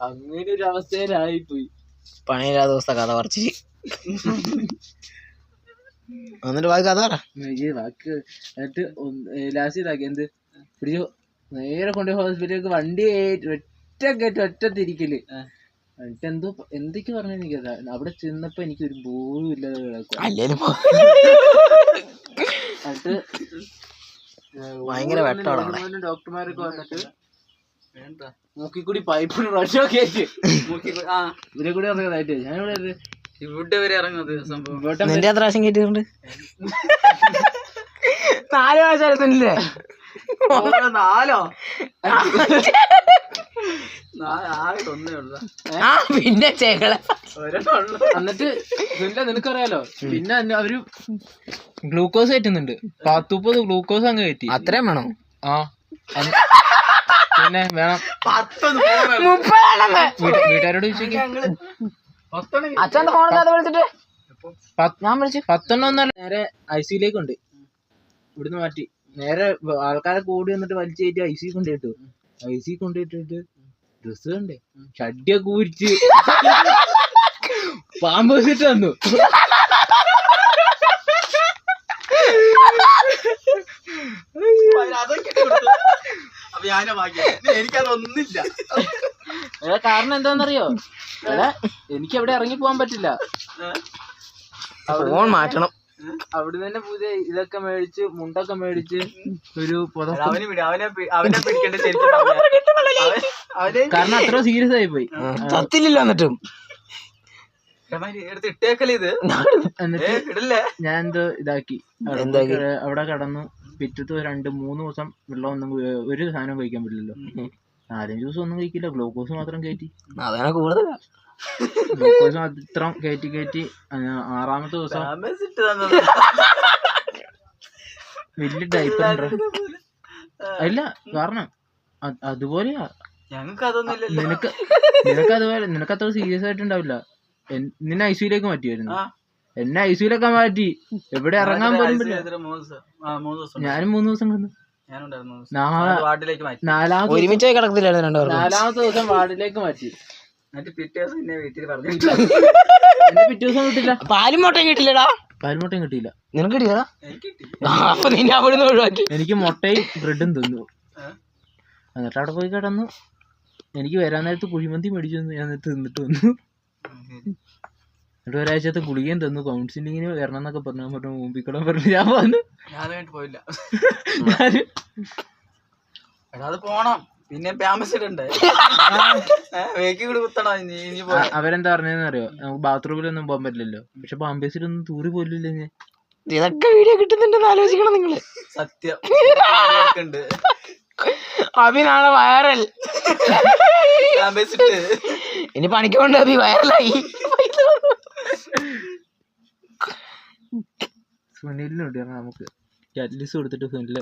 അങ്ങനെ ഒരു അവസ്ഥയിലായി പോയി. പണിയില്ലാ ദിവസത്തെ കഥ പറിച്ച് എന്നിട്ട് ബാക്കി കഥ പറ. എന്നിട്ട് ലാസ്റ്റ് ഇതാക്കി. എന്ത്? പിടിച്ചു. നേരെ കൊണ്ട് ഹോസ്പിറ്റലിലേക്ക് വണ്ടി ഒറ്റ കയറ്റി ഒറ്റ തിരിക്കൽ. എന്നിട്ട് എന്തോ എന്തൊക്കെ പറഞ്ഞു എനിക്ക് അവിടെ ചെന്നപ്പോ എനിക്ക് ഒരു ബോധം ഇല്ലാതെ എന്നിട്ട് ഭയങ്കര വെട്ടമാണ് ഡോക്ടർമാരൊക്കെ വന്നിട്ട് മൂക്കി കൂടി പൈപ്പ് റഷോ കയറ്റി ആ ഇവരെ കൂടി ഇറങ്ങുന്നതായിട്ട് ഞാൻ ഇവിടെ ഇവിടെ വരെ ഇറങ്ങുന്നത് സംഭവം. നിന്റെ എത്ര പ്രാവശ്യം കയറ്റിയിട്ടുണ്ട് നാല് പ്രാവശ്യം ഓരോ നാലോ? പിന്നെ ചേകള. എന്നിട്ട് പിന്നെ നിനക്കറിയാലോ പിന്നെ അവർ ഗ്ലൂക്കോസ് കയറ്റുന്നുണ്ട്. പത്തുപ്പത് ഗ്ലൂക്കോസ് അങ്ങ് കയറ്റി. അത്രയും വേണം? ആ. പിന്നെ വേണം. വീട്ടുകാരോട് അച്ഛന്റെ ഫോൺ അത് വിളിച്ചിട്ട്. ഞാൻ വിളിച്ചു. പത്തെണ്ണം ഒന്നല്ല നേരെ ഐ സിയിലേക്ക് ഉണ്ട് ഇവിടുന്ന് മാറ്റി. നേരെ ആൾക്കാരെ കൂടി വന്നിട്ട് വലിച്ചു കയറ്റി ഐ സി കൊണ്ടിട്ടു ഐ സി കൊണ്ടിട്ടിട്ട് ഡ്രസ് കണ്ടേ. ഷഡ്യൊക്കെ ഊരിച്ച് പാമ്പ് വെച്ചിട്ട് തന്നു അതൊക്കെ. അപ്പൊ ഞാനെ എനിക്കതൊന്നില്ല. കാരണം എന്താണെന്നറിയോ? എനിക്ക് എവിടെ ഇറങ്ങി പോകാൻ പറ്റില്ല. ഫോൺ മാറ്റണം. അവിടെ തന്നെ പുതിയ ഇതൊക്കെ മേടിച്ച് മുണ്ടൊക്കെ മേടിച്ച് ഒരു കാരണം അത്ര സീരിയസ് ആയി പോയി. ചത്തില്ലല്ലോ എന്നിട്ടും. എന്നിട്ട് ഞാൻ എന്തോ ഇതാക്കി? അവിടെ കടന്നു. പിറ്റത്തെ രണ്ട് മൂന്ന് ദിവസം വെള്ളം ഒന്നും ഒരു സാധനം കഴിക്കാൻ പറ്റില്ലല്ലോ. നാരൻ ജ്യൂസ് ഒന്നും കഴിക്കില്ല ഗ്ലൂക്കോസ് മാത്രം കയറ്റി. അതാണ് ഗ്ലൂക്കോസ് മാത്രം കയറ്റി കയറ്റി ആറാമത്തെ ദിവസം. വലിയ ഡൈപ്പർ അല്ല കാരണം അത് അതുപോലെയാ. നിനക്ക് നിനക്ക് അതുപോലെ നിനക്ക് അത്ര സീരിയസ് ആയിട്ടുണ്ടാവില്ല. നിന്നെ ഐ സിയിലേക്ക് മാറ്റിയായിരുന്നു. എന്നെ ഐ സിയിലൊക്കെ മാറ്റി. എവിടെ ഇറങ്ങാൻ പോലും പറ്റില്ല ഞാനും മൂന്ന് ദിവസം കിടന്നു ഒരുമിച്ചായി കിടക്കത്തില്ലായിരുന്നു രണ്ടുപേർക്കും നാലാമത്തെ ദിവസം വാർഡിലേക്ക് മാറ്റി. പാലും മുട്ടയും കിട്ടിയില്ല. നിനക്ക് കിട്ടിയതാ? എനിക്ക് കിട്ടി അപ്പൊ നിന്നെ അവിടുന്ന് ഒഴിവാക്കി. എനിക്ക് മുട്ടയും ബ്രെഡും തിന്നു? എന്നിട്ട് അവിടെ പോയി കിടന്നു. എനിക്ക് വരാൻ നേരത്ത് കുഴിമന്തി മേടിച്ചു തന്നു. ഞാൻ തിന്നിട്ട് വന്നു. എന്നിട്ട് ഒരാഴ്ചത്തെ ഗുളികയും തന്നു. കൗൺസിലിങ്ങിന് വരണം എന്നൊക്കെ പറഞ്ഞു. പറഞ്ഞു മൂമ്പിക്കടം പറഞ്ഞു. ഞാൻ വന്നു. ഞാൻ വേണ്ടി പോയില്ല. അത് പോണം. പിന്നെ അ- അവരെന്താ പറഞ്ഞതെന്ന് അറിയോ? നമുക്ക് ബാത്റൂമിലൊന്നും പോകാൻ പറ്റില്ലല്ലോ. പക്ഷെ പാമ്പേസിലൊന്നും തൂറി പോലില്ലേ ഞാൻ ഇതൊക്കെ വീഡിയോ കിട്ടുന്നുണ്ടെന്ന് ആലോചിക്കണം നിങ്ങൾ. സത്യം. അഭി വൈറൽ ഇനി പണിക്ക് അബി അഭി വൈറലായി സുനിലിനുണ്ട് നമുക്ക് അറ്റ്ലീസ്റ്റ് കൊടുത്തിട്ട് സുനിൽ